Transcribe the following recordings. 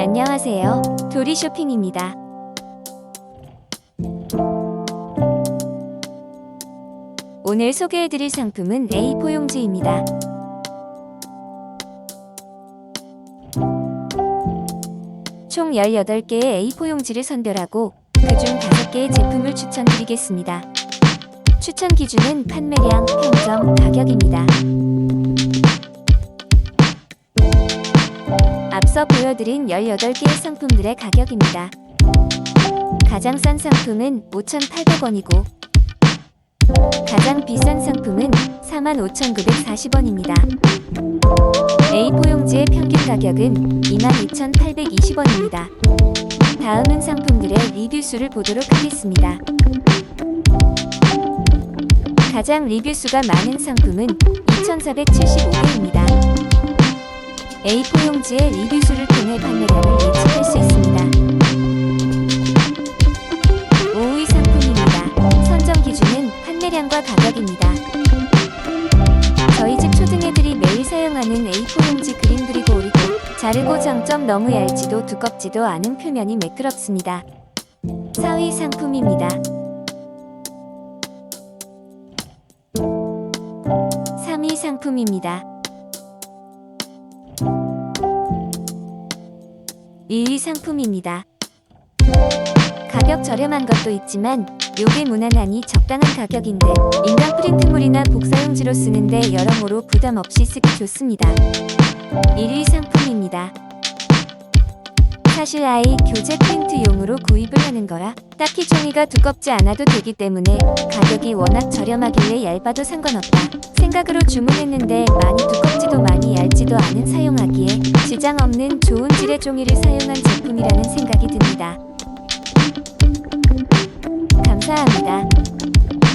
안녕하세요. 도리 쇼핑입니다. 오늘 소개해드릴 상품은 A4 용지입니다. 총 18개의 A4 용지를 선별하고 그중 5개의 제품을 추천드리겠습니다. 추천 기준은 판매량, 평점, 가격입니다. 앞서 보여드린 18개의 상품들의 가격입니다. 가장 싼 상품은 5,800원이고 가장 비싼 상품은 45,940원입니다. A4 용지의 평균 가격은 22,820원입니다. 다음은 상품들의 리뷰 수를 보도록 하겠습니다. 가장 리뷰 수가 많은 상품은 2,475개입니다. A4 용지의 리뷰 수를 통해 판매량을 예측할 수 있습니다. 5위 상품입니다. 선정 기준은 판매량과 가격입니다. 저희 집 초등애들이 매일 사용하는 A4 용지 그림 그리고 오리고 자르고 장점 너무 얇지도 두껍지도 않은 표면이 매끄럽습니다. 4위 상품입니다. 3위 상품입니다. 1위 상품입니다. 가격 저렴한 것도 있지만 요게 무난하니 적당한 가격인데 인간 프린트물이나 복사용지로 쓰는데 여러모로 부담 없이 쓰기 좋습니다. 1위 상품입니다. 사실 아이 교재 프린트용으로 구입을 하는 거라 딱히 종이가 두껍지 않아도 되기 때문에 가격이 워낙 저렴하길래 얇아도 상관없다 생각으로 주문했는데 많이 두껍 얇지도 않은 사용하기에 지장 없는 좋은 질의 종이를 사용한 제품이라는 생각이 듭니다. 감사합니다.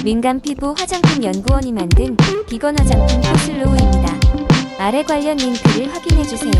민감 피부 화장품 연구원이 만든 비건 화장품 포슬로우입니다. 아래 관련 링크를 확인해 주세요.